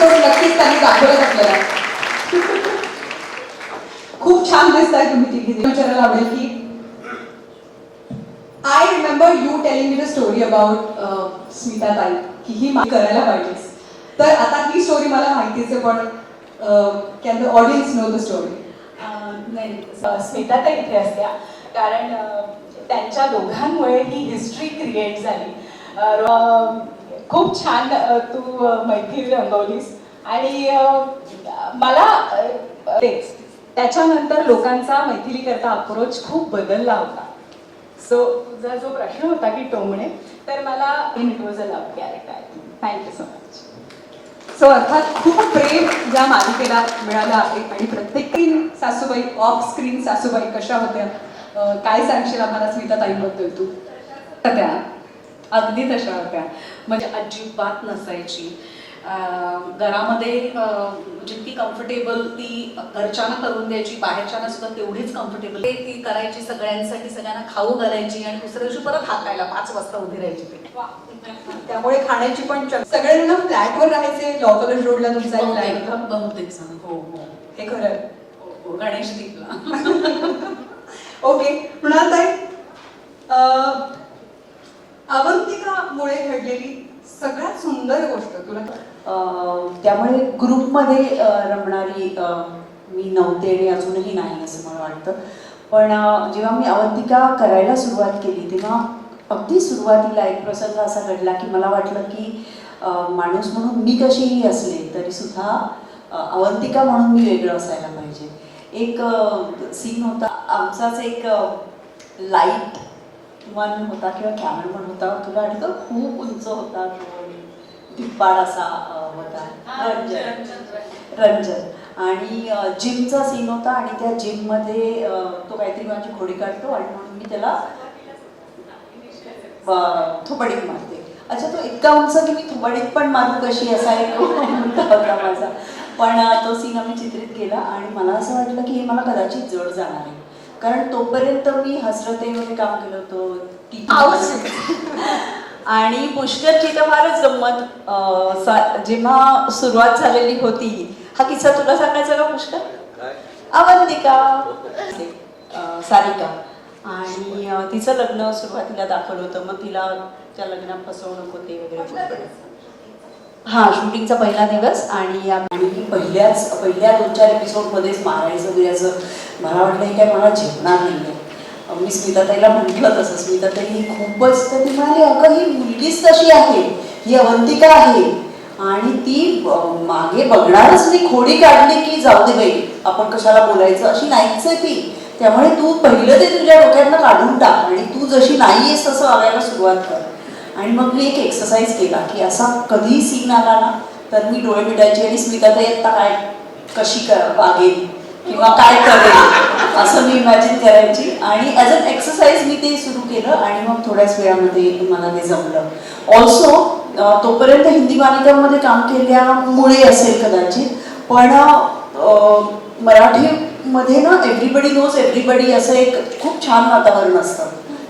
करून नक्कीच त्यांनी दाखवलं आपल्याला खूप छान दिसताय तुम्ही तिघी विचारायला आवडेल की I remember you telling me the story about Smita ताई की ही करायला पाहिजे. तर आता ही स्टोरी मला माहितीच आहे पण can the audience know the story नाही स्मिता तर इथे असत्या. कारण त्यांच्या दोघांमुळे ही हिस्ट्री क्रिएट झाली. खूप छान तू मैत्री रंगवलीस. आणि मला तेच त्याच्यानंतर लोकांचा मैथिली करता अप्रोच खूप बदलला होता. सो तुझा जो प्रश्न होता की टोमणे तर मला it was a love character thank you so much so अर्थात खूप प्रेम या मालिकेला मिळालं आहे. आणि प्रत्येक सासूबाई ऑफ स्क्रीन सासूबाई कशा होत्या? काय सांगशील आम्हाला स्मिता ताईंबद्दल तू त्या. अगदी तशा होत्या. म्हणजे अजिबात नसायची. घरामध्ये जितकी कम्फर्टेबल ती घरच्यांना करून द्यायची बाहेरच्यांना सुद्धा तेवढीच कम्फर्टेबल ती करायची सगळ्यांसाठी सगळ्यांना खाऊ घालायची आणि दुसऱ्या दिवशी परत हाकायला पाच वाजता उभी राहायची ती. त्यामुळे खाण्याची पण सगळेजण फ्लॅटवर राहायचे लॉ कॉलेज रोडला तुमचा एक बहुतेक जण. हो हो. हे खरं आहे. हो, हो. गणेश दीपला. ओके. मृणाल ताई अं, अवंतिकामुळे घडलेली सगळ्यात सुंदर गोष्ट तुला? त्यामुळे ग्रुपमध्ये रमणारी मी नव्हते आणि अजूनही नाही असं मला वाटतं. पण जेव्हा मी अवंतिका करायला सुरुवात केली तेव्हा अगदी सुरुवातीला एक प्रसंग असा घडला की मला वाटलं की माणूस म्हणून मी कशीही असले तरीसुद्धा अवंतिका म्हणून मी वेगळं असायला पाहिजे. एक सीन होता. आमचाच एक लाइट मन होता किंवा कॅमेरामन होता. तुला आठवतं खूप उंच होता तो धिप्पाड असा होता रंजन. रंजन आणि जिमचा सीन होता आणि त्या जिममध्ये तो काहीतरी माझी खोडी काढतो आणि म्हणून मी त्याला थोबाडीत मारते. अच्छा तो इतका उंच की मी थोबाडीत पण मारू कशी? असा एक होता माझा. पण तो सीन आम्ही चित्रित केला आणि मला असं वाटलं की हे मला कदाचित जड जाणार आहे. कारण तोपर्यंत मी हसरतेमध्ये काम केलं होतं आणि पुष्करची तर फारच गंमत जेव्हा सुरुवात झालेली होती हा किस्सा तुला सांगायचा का पुष्कर? अवंतिका. सारिका. आणि तिचं लग्न सुरुवातीला दाखवलं होतं मग तिला त्या लग्नात फसवणूक होते वगैरे. हा शूटिंगचा पहिला दिवस आणि आणि पहिल्याच पहिल्या दोन चार एपिसोडमध्येच मारायचं बिरायचं मला वाटलं हे काय मला झेपणार नाही मी स्मिताताईला म्हटलं तसं. स्मिताताई ही खूपच तर ती म्हणाली अगं ही मुलगीच तशी आहे? ही अवंतिका आहे. आणि ती मागे बघणारच नाही. खोडी काढली की जाऊ दे बाई आपण कशाला बोलायचं? अशी नाहीच आहे ती. त्यामुळे तू पहिलं ते तुझ्या डोक्यातनं काढून टाक आणि तू जशी नाही आहेस तसं वागायला सुरुवात कर. आणि मग मी एक एक्सरसाइज केला की असा कधीही सीन आला ना तर मी डोळे मिटायची आणि स्विद्या तर येता काय? कशी कर वागेल? किंवा काय करेल? असं मी इमॅजिन करायची. आणि ॲज अन एक्सरसाइज मी ते सुरू केलं आणि मग थोड्याच वेळामध्ये मला ते जमलं. ऑल्सो तोपर्यंत हिंदी मालिकांमध्ये काम केल्यामुळे असेल कदाचित पण मराठीमध्ये ना एव्हरीबडी नोज एव्हरीबडी असं एक खूप छान वातावरण असतं.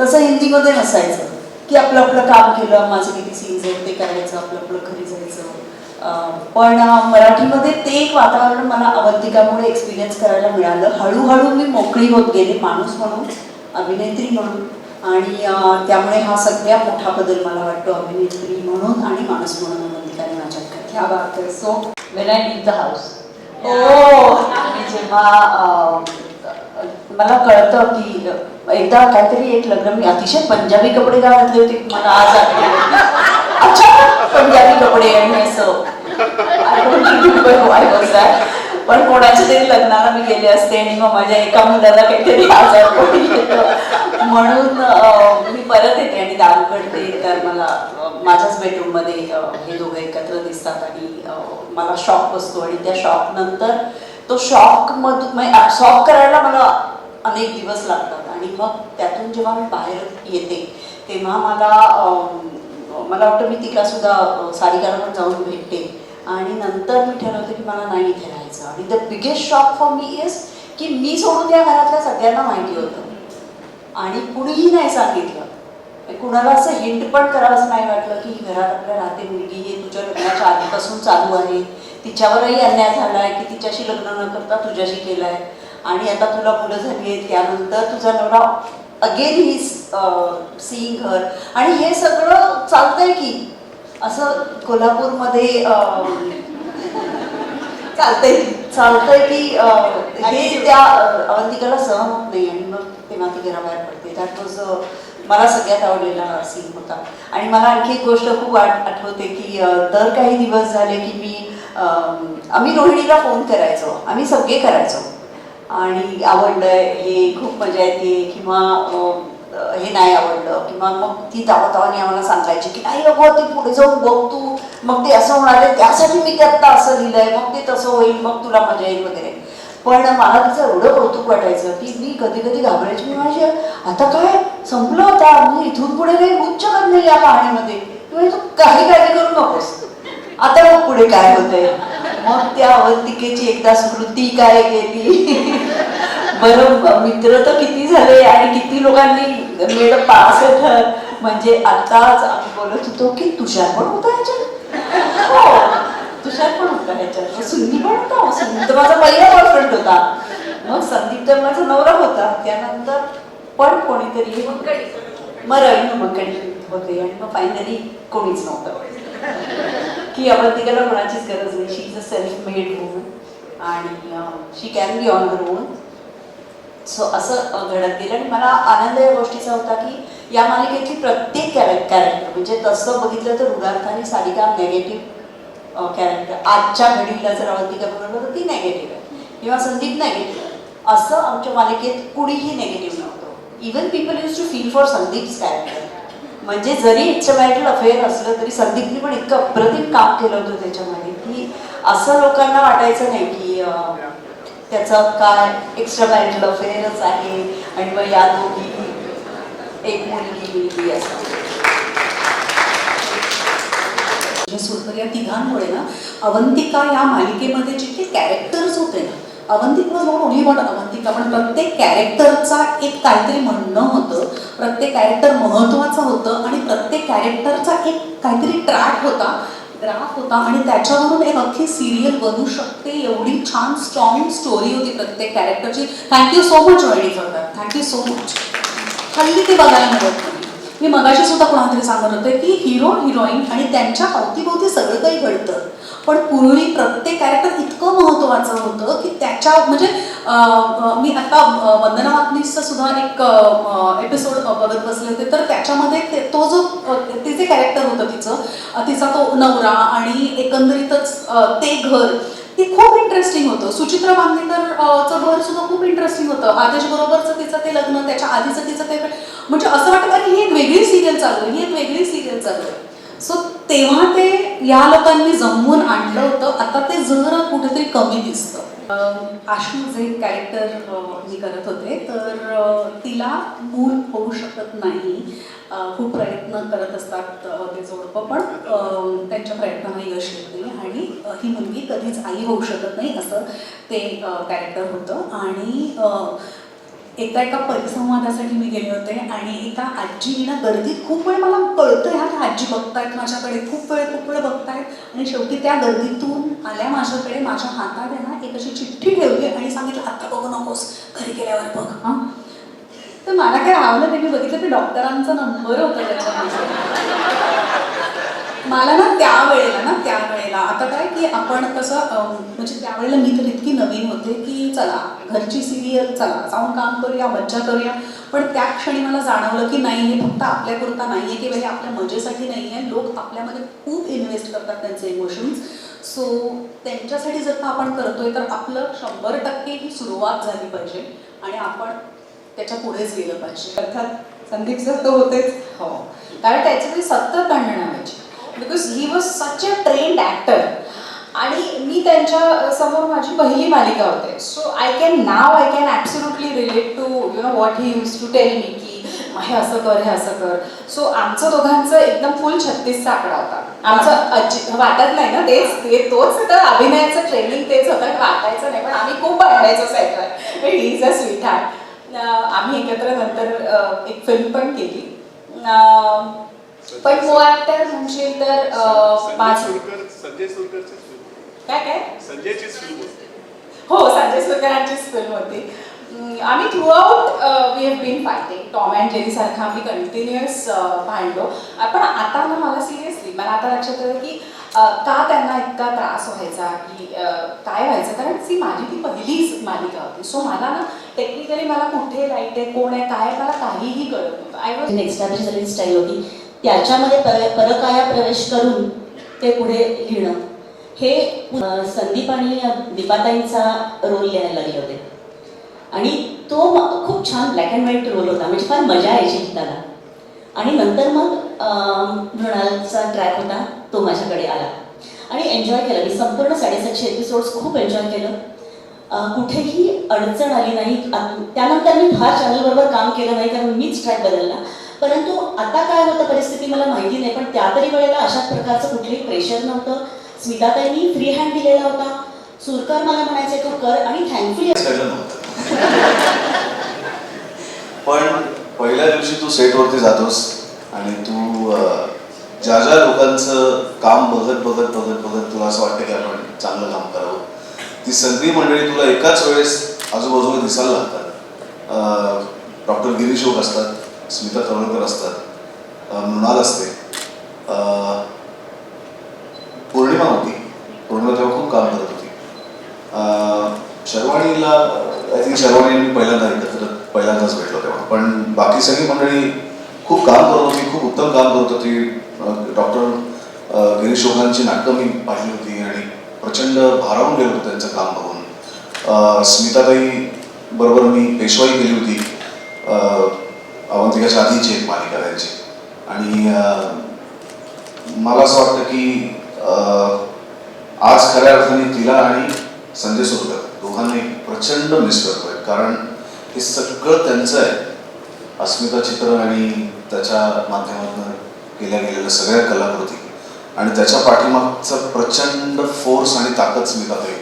तसं हिंदीमध्ये नसायचं. की आपलं आपलं काम केलं माझे किती सीन्स आहेत ते करायचं आपलं आपलं घरी जायचं पण मराठीमध्ये ते एक वातावरण मला अवंतिकामुळे एक्सपिरियन्स करायला मिळालं हळूहळू मी मोकळी होत गेले माणूस म्हणून अभिनेत्री म्हणून आणि त्यामुळे हा सगळ्यात मोठा बदल मला वाटतो अभिनेत्री म्हणून आणि माणूस म्हणून अवंतिकाने माझ्यात केला. ह्या बात आहे so when I leave the house ओ. आणि जेव्हा मला कळतं की एकदा काहीतरी एक लग्न मी अतिशय पंजाबी कपडे का घातले होते मला आज अच्छा पंजाबी कपडे आणि असं. पण कोणाच्या तरी लग्नाला मी गेले असते आणि मग माझ्या एका मुलाला काहीतरी आजार म्हणून मी परत येते आणि दार तर मला माझ्याच बेडरूममध्ये हे दोघं एकत्र दिसतात आणि मला शॉक बसतो. आणि त्या शॉक नंतर तो शॉक मधून शॉक करायला मला अनेक दिवस लागतात. आणि मग त्यातून जेव्हा मी बाहेर येते तेव्हा मला मला वाटतं मी तिला सुद्धा अं, पण जाऊन भेटते. आणि नंतर मी ठरवते की मला नाही इथे राहायचं. आणि the biggest shock for me is की मी सोडून या घरातल्या सगळ्यांना माहिती होतं. आणि कुणीही नाही सांगितलं. म्हणजे कुणाला असं हिंट पण करावंच नाही वाटलं की ही घरात आपल्या राहते मुलगी हे तुझ्या लग्नाच्या आधीपासून चालू आहे. तिच्यावरही अन्याय झाला आहे की तिच्याशी लग्न न करता तुझ्याशी केलं आहे आणि आता तुला मुलं झाली आहेत त्यानंतर तुझा नवरा अगेन ही सीईंग हर आणि हे सगळं चालतंय की असं कोल्हापूरमध्ये चालतंय. चालतंय की हे त्या अवंतिकाला सहन होत नाही आणि मग तेव्हा ती घराबाहेर पडते. दॅट वॉज मला सगळ्यात आवडलेला सीन होता. आणि मला आणखी एक गोष्ट खूप आठ आठवते की दर काही दिवस झाले की मी आम्ही रोहिणीला फोन करायचो. आम्ही सगळे करायचो. आणि आवडलंय हे खूप मजा येते किंवा हे नाही आवडलं किंवा मग ती धावतावानी आम्हाला सांगायची की नाही अगं ते पुढे जाऊन बघ तू मग ते असं होणार आहे त्यासाठी मी ते आत्ता असं लिहिलंय मग ते तसं होईल मग तुला मजा येईल वगैरे. पण मला तिचं एवढं कौतुक वाटायचं की मी कधी कधी घाबरायची मी माझी आता काय संपलं होता मी इथून पुढे काही उच्च करत नाही या कहाणीमध्ये तू काही काही करू नकोस. आता मग पुढे काय होतंय. मग त्या अवंतिकेची एकदा स्मृती काय केली? बरं मित्र तर किती झाले आणि किती लोकांनी मेड पास म्हणजे आताच आम्ही बोलत होतो की तुषार पण होता ह्याच्यात हो तुषार पण होता ह्याच्यात सुंदी पण होता. सुंदी तर माझा पहिला बॉयफ्रेंड होता. मग संदीप तर माझा नवरा होता. त्यानंतर पण कोणीतरी मग रवींद्र मकडे होते. आणि मग फायनली कोणीच नव्हतं. की अवंतिकाला कोणाचीच गरज नाही. She is a self made woman आणि she can be on her own so असं घडत गेलं. आणि मला आनंद या गोष्टीचा होता की या मालिकेतली प्रत्येक कॅरेक्टर कॅरेक्टर म्हणजे तसं बघितलं तर उदार्थाने सारिका नेगेटिव्ह कॅरेक्टर आजच्या घडीला जर अवंतिका बरोबर तर ती नेगेटिव्ह आहे. किंवा संदीप नेगेटिव्ह असं आमच्या मालिकेत कुणीही नेगेटिव्ह नव्हतं. Even people use to feel for Sandeep's character म्हणजे जरी एक्स्ट्रामॅरिटल अफेअर असलं तरी संदीपनी पण इतकं अप्रतिम काम केलं होतं त्याच्यामध्ये की असं लोकांना वाटायचं नाही की त्याचं काय एक्स्ट्रा मॅरिटल अफेअरच आहे आणि मग या दोघी एक मुलगी मुलगी असं. म्हणजे या तिघांमुळे ना अवंतिका या मालिकेमध्ये जितके कॅरेक्टर्स होते ना Avantika not only but Avantika पण प्रत्येक कॅरेक्टरचा एक काहीतरी म्हणणं होतं प्रत्येक कॅरेक्टर महत्त्वाचं होतं आणि प्रत्येक कॅरेक्टरचा एक काहीतरी ट्रॅक होता ग्राफ होता आणि त्याच्यावरून एक अख्खी सिरियल बनू शकते एवढी छान स्ट्रॉंग स्टोरी होती प्रत्येक कॅरेक्टरची thank you so much Rohini करतात थँक्यू सो मच हल्ली ते बघायला मिळत नाही मी मगाशी सुद्धा कोणातरी सांगत होते की हिरो हिरोईन आणि त्यांच्या अवतीभोवती सगळं काही घडतं. पण पूर्वी प्रत्येक कॅरेक्टर इतकं महत्त्वाचं होतं की त्याच्या म्हणजे मी आता वंदना वातनीसचा सुद्धा एक एपिसोड बघत बसले होते. तर त्याच्यामध्ये ते- तो जो तिचे कॅरेक्टर होतं तिचं तिचा तो नवरा आणि एकंदरीतच ते घर ते खूप इंटरेस्टिंग होतं. सुचित्रा बांदेकर चं घर सुद्धा खूप इंटरेस्टिंग होतं. आदेश बरोबरचं तिचं ते लग्न त्याच्या आधीचं तिचं ते म्हणजे असं वाटतं की ही एक वेगळी सिरियल चालू आहे ही एक वेगळी सिरियल चालू आहे. सो तेव्हा ते या लोकांनी जमवून आणलं होतं. आता ते जरा कुठेतरी कमी दिसतं. अं, आशू जे कॅरेक्टर मी करत होते तर तिला मूल होऊ शकत नाही. खूप प्रयत्न करत असतात ते जोडपं पण त्यांच्या प्रयत्नांना यश येत नाही. आणि ही मुलगी कधीच आई होऊ शकत नाही असं ते कॅरेक्टर होतं. आणि एकदा एका परिसंवादासाठी मी गेले होते आणि एका आजीनं गर्दीत खूप वेळ मला कळतं ह्या आजी बघतायत माझ्याकडे खूप वेळ खूप वेळ बघतायत. आणि शेवटी त्या गर्दीतून आल्या माझ्याकडे माझ्या हातात आहे ना एक अशी चिठ्ठी ठेवली आणि सांगितलं आत्ता बघू नकोस घरी गेल्यावर बघ. हां? तर मला काय आवलं त्यांनी मी बघितलं ते डॉक्टरांचा नंबर होता त्याच्यामध्ये. मला ना त्यावेळेला ना त्यावेळेला आता काय की आपण कसं म्हणजे त्यावेळेला मी तर इतकी नवीन होते की चला घरची सिरियल चला जाऊन काम करूया मज्जा करूया. पण त्या क्षणी मला जाणवलं की नाही हे फक्त आपल्यापुरता नाही आहे किंवा हे आपल्या मजेसाठी नाही आहे लोक आपल्यामध्ये खूप इन्व्हेस्ट करतात त्यांचे इमोशन्स सो त्यांच्यासाठी जर का आपण करतोय तर आपलं शंभर टक्के ही सुरुवात झाली पाहिजे आणि आपण त्याच्या पुढेच गेलं पाहिजे. अर्थात संदीप सर तर होतेच. हो. कारण त्याच्यामध्ये सतत आणणं व्हायची. Because he was such a trained actor आणि मी त्यांच्यासमोर माझी पहिली मालिका होते. So I can now I can absolutely relate to you know what he used to tell me की हे असं कर हे असं कर. सो आमचं दोघांचं एकदम फुल छत्तीसचा आकडा होता. आमचं अजि वाटत नाही ना तेच ते तोच तर अभिनयाचं ट्रेनिंग तेच होतं वाटायचं नाही. पण आम्ही खूप भांडायचो सायकल he is a sweetheart आम्ही एकत्र नंतर एक फिल्म पण केली. पण को ॲक्टर म्हणशील तर संजय सुरकरचे काय हो संजय सुरकरांचीच फिल्म होती. आम्ही throughout we have been fighting Tom and Jerry सारखं आम्ही कंटिन्युअस भांडलो. पण आता ना मला सिरियसली मला आता लक्षात आलं की का त्यांना इतका त्रास व्हायचा की काय व्हायचं? कारण ती माझी ती पहिलीच मालिका होती. सो मला ना टेक्निकली मला कुठे लाइट आहे कोण आहे काय मला काहीही कळत नव्हतं. आय वॉज झालेली स्टाईल होती. त्याच्यामध्ये पर परकाया प्रवेश करून ते पुढे लिहिणं हे संदीप आणि दीपाताईंचा रोल लिहायला लागले होते. आणि तो खूप छान ब्लॅक अँड व्हाईट रोल होता म्हणजे फार मजा यायची लिहिताना आणि नंतर मग मृणालचा ट्रॅक होता तो माझ्याकडे आला. आणि एन्जॉय केलं. मी संपूर्ण साडेसातशे एपिसोड्स खूप एन्जॉय केलं. कुठेही अडचण आली नाही त्यानंतर मी फार चॅनलबरोबर काम केलं नाही कारण मीच ट्रॅक बदलला. परंतु आता काय होतं परिस्थिती मला माहिती नाही पण त्या तरी वेळेला अशाच प्रकारचं कुठलंही प्रेशर नव्हतं. स्मिताताईंनी फ्री हँड दिलेला होता. सुरकर मला म्हणायचे तू कर आणि थँकफुली पण पहिल्या दिवशी तू सेटवरती जातोस आणि तू ज्या ज्या लोकांचं काम बघत बघत बघत बघत तुला असं वाटतं की आपण चांगलं काम करावं ती सगळी मंडळी तुला एकाच वेळेस आजूबाजूला दिसायला लागतात. डॉक्टर गिरीश ओक असतात. स्मिता तवळकर असतात. मृणाल असते. पौर्णिमा होती. पौर्णिमा तेव्हा खूप काम करत होती. शर्वाणीला आय थिंक शर्वाणी मी पहिल्यांदा एकत्र पहिल्यांदाच भेटलो तेव्हा. पण बाकी सगळी मंडळी खूप काम करत होती खूप उत्तम काम करत होती. डॉक्टर गिरीश ओकांची नाटकं मी पाहिली होती आणि प्रचंड भारावून गेलो होतो त्यांचं काम बघून. स्मिताताई बरोबर मी पेशवाई केली होती. अवंतिकाच्या आधीची एक मालिका त्यांची. आणि मला असं वाटतं की आज खऱ्या अर्थाने तिला आणि संजय सुरकर दोघांना एक प्रचंड मिस करतोय. कारण हे सगळं त्यांचं आहे. अस्मिता चित्र आणि त्याच्या माध्यमातून केल्या गेलेल्या सगळ्या कलाकृती. आणि त्याच्या पाठीमागचं प्रचंड फोर्स आणि ताकद स्मिता होती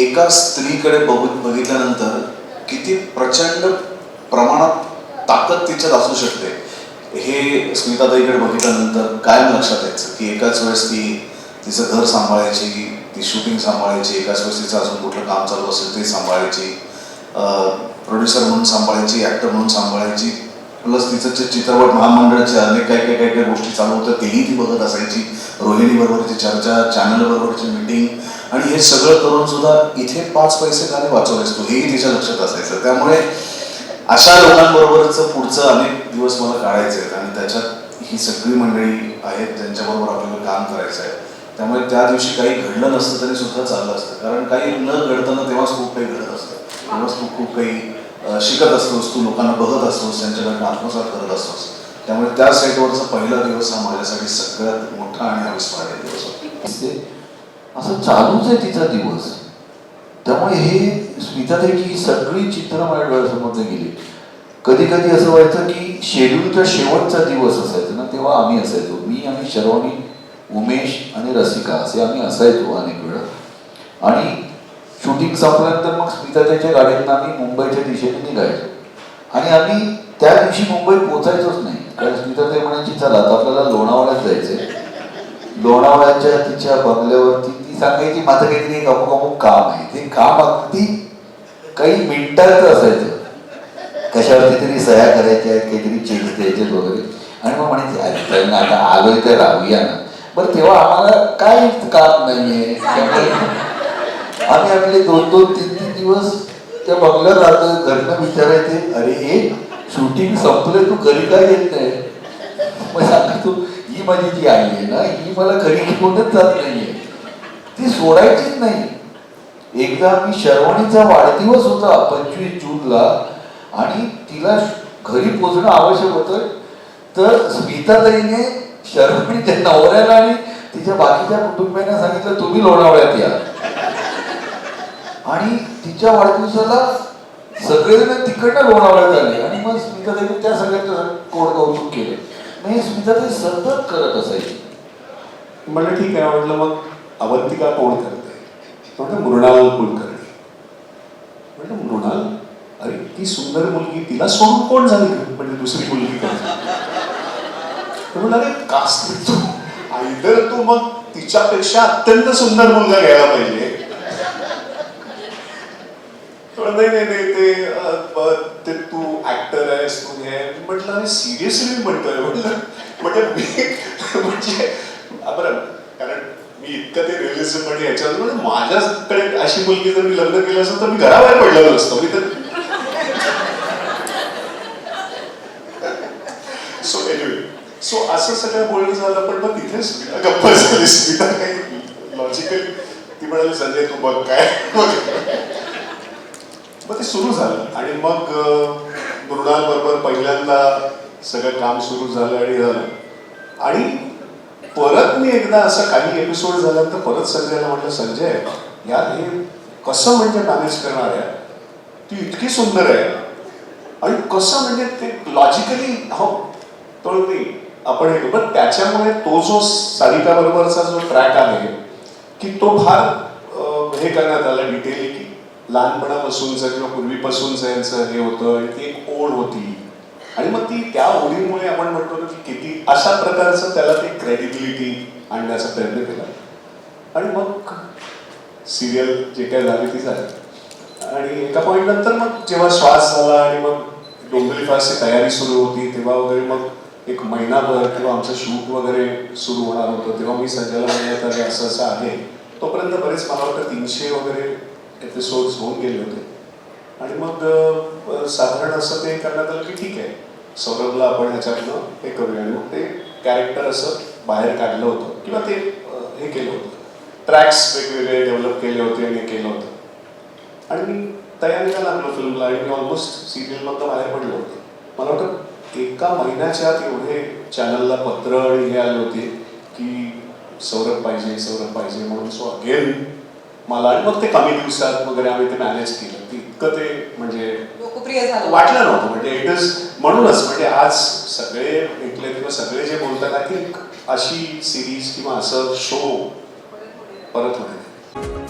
एका स्त्रीकडे बघून बघितल्यानंतर किती प्रचंड प्रमाणात ताकद तिच्यात असू शकते. हे स्मिताताईकडे बघितल्यानंतर कायम लक्षात यायचं की एकाच वेळेस ती तिचं घर सांभाळायची ती शूटिंग सांभाळायची एकाच वेळेस तिचं अजून कुठलं काम चालू असेल ते सांभाळायची. प्रोड्युसर म्हणून सांभाळायची ॲक्टर म्हणून सांभाळायची प्लस तिचं जे चित्रपट महामंडळाचे अनेक काय काय काय काय गोष्टी चालू होत्या तेही ती बघत असायची. रोहिणी बरोबरची चर्चा चॅनल बरोबरची मीटिंग आणि हे सगळं करून सुद्धा इथे पाच पैसे त्याने नाही वाचवलेस तू हेही तिच्या लक्षात असायचं. त्यामुळे अशा लोकांबरोबरच पुढचं अनेक दिवस मला काढायचे आहेत आणि त्याच्यात ही सगळी मंडळी आहेत ज्यांच्याबरोबर आपल्याला काम करायचं आहे. त्यामुळे त्या दिवशी काही घडलं नसतं तरी सुद्धा चाललं असतं. कारण काही न घडताना तेव्हाच खूप काही घडत असतं. तेव्हाच तू खूप काही शिकत असतोस तू लोकांना बघत असतोस त्यांच्याकडनं आत्मसात करत असतोस. त्यामुळे त्या सेटवरचा पहिला दिवस हा माझ्यासाठी सगळ्यात मोठा आणि अविस्मरणीय दिवस होता. असं चालूच आहे तिचा दिवस. त्यामुळे हे स्मिताताईची ही सगळी चित्र माझ्या डोळ्यासमोरनं गेली. कधी कधी असं व्हायचं की शेड्यूलचा शेवटचा दिवस असायचा ना तेव्हा आम्ही असायचो. मी आणि शर्वाणी उमेश आणि रसिका असे आम्ही असायचो अनेक वेळा. आणि शूटिंग संपल्यानंतर मग स्मिताताईच्या गाडीतनं आम्ही मुंबईच्या दिशेने निघायचो. आणि आम्ही त्या दिवशी मुंबईत पोचायचोच नाही. कारण स्मिताताई म्हणायची चला आता आपल्याला लोणावळ्यात जायचंय. लोणावळ्याच्या तिच्या बंगल्यावरती सांगायची माझं काहीतरी एक अमुक अमुक काम आहे. ते काम अगदी काही मिनिटांचं असायचं. कशावरती तरी सह्या करायच्या आहेत काहीतरी चेक द्यायचे वगैरे. आणि मग म्हणायचे अरे ना आता आलोय तर राहूया ना. बरं तेव्हा आम्हाला काय काम नाहीये. त्यामुळे आम्ही आपले दोन दोन तीन तीन दिवस त्या बंगल्यात राहतो घरनं विचारायचे अरे हे शूटिंग संपलं तू घरी काय येत नाही? मग सांगतो ही माझी जी आई आहे ना ही मला घरी घेऊनच जात नाहीये. ती सोडायचीच नाही. एकदा मी शर्वणीचा वाढदिवस होता पंचवीस जूनला आणि तिला घरी पोचणं आवश्यक होतं तर स्मिताताईने शर्वणीच्या नवऱ्याला आणि तिच्या बाकीच्या कुटुंबियांना सांगितलं तुम्ही लोणावळ्यात या. आणि तिच्या वाढदिवसाला सगळेजण तिकडनं लोणावळ्यात आले आणि मग स्मिताताईने त्या सगळ्यांचं कोड कौतुक केलं. मग हे स्मिताताई सतत करत असायची. म्हणलं ठीक आहे म्हटलं मग अवंतिका कोण करते? म्हटलं मृणाल कुलकर्णी म्हणजे मृणाल अरे ती सुंदर मुलगी तिला सोडून कोण झाली म्हणजे दुसरी मुलगी कोण अरे कास्ट तू? आयदर तू मग तिच्यापेक्षा अत्यंत सुंदर मुलगा घ्यायला पाहिजे. नाही नाही नाही ते ते तू ऍक्टर आहेस तू हे म्हटलं सिरियसली म्हणतोय म्हटलं. म्हणजे म्हणजे बरं इतकं ते रिअलिझम म्हणजे याच्यावर म्हणजे माझ्याकडे अशी मुलगी जर मी लग्न केलं असेल तर मी घराबाहेर पडलेलो नसतो मी तर सो एनिवे सो असं सगळं बोलणं झालं पण मग तिथे स्मिता गप्प झाली. स्मिता काही लॉजिकल ती म्हणाली संजय तू बघ काय मग ते सुरू झालं. आणि मग मृणाल बरोबर पहिल्यांदा सगळं काम सुरू झालं आणि झालं. आणि परत मी एकदा असं काही एपिसोड झाला तर परत संजयला म्हटलं संजय यार हे कसं म्हणजे मॅनेज करणार आहे? ती इतकी सुंदर आहे. आणि कसं म्हणजे ते लॉजिकली हो तो नाही आपण हे पण त्याच्यामुळे तो जो सारिका बरोबरचा जो ट्रॅक आहे की तो फार हे करण्यात आला डिटेली की लहानपणापासूनचं किंवा पूर्वीपासूनचं यांचं हे होतं आणि ती एक ओढ होती. आणि मग ती त्या ओढीमुळे आपण म्हणतो ना की किती अशा प्रकारचं त्याला ते क्रेडिबिलिटी आणण्याचा प्रयत्न केला. आणि मग सिरियल जे काय झाली ती झाली. आणि एका पॉईंट नंतर मग जेव्हा श्वास झाला आणि मग डोंबिवली फासची तयारी सुरू होती तेव्हा वगैरे मग एक महिनाभर किंवा आमचं शूट वगैरे सुरू होणार होतं. तेव्हा मी संजयला म्हणलं तर असं असं आहे तोपर्यंत बरेच मला वाटतं तीनशे वगैरे एपिसोड्स होऊन गेले होते. आणि मग साधारण असं ते करण्यात आलं की ठीक आहे. सौरभला आपण ह्याच्यातनं हे करूया. आणि मग ते कॅरेक्टर असं बाहेर काढलं होतं. किंवा ते हे केलं होतं. ट्रॅक्स वेगवेगळे डेव्हलप केले होते आणि केलं होतं. आणि मी तयारीला लागलो फिल्मला. आणि मी ऑलमोस्ट सिरियलमधनं बाहेर पडलो होतो. मला वाटतं एका महिन्याच्या आत एवढे चॅनलला पत्र आणि हे आले होते की सौरभ पाहिजे सौरभ पाहिजे म्हणून सो अगेन मला आणि मग ते कमी दिवसात वगैरे आम्ही ते मॅनेज केलं. ते इतकं ते म्हणजे लोकप्रिय झालं. वाटलं नव्हतं. म्हणजे इट इज म्हणूनच म्हणजे आज सगळे ऐकले किंवा सगळे जे बोलतात की अशी सिरीज किंवा असं शो परत होते.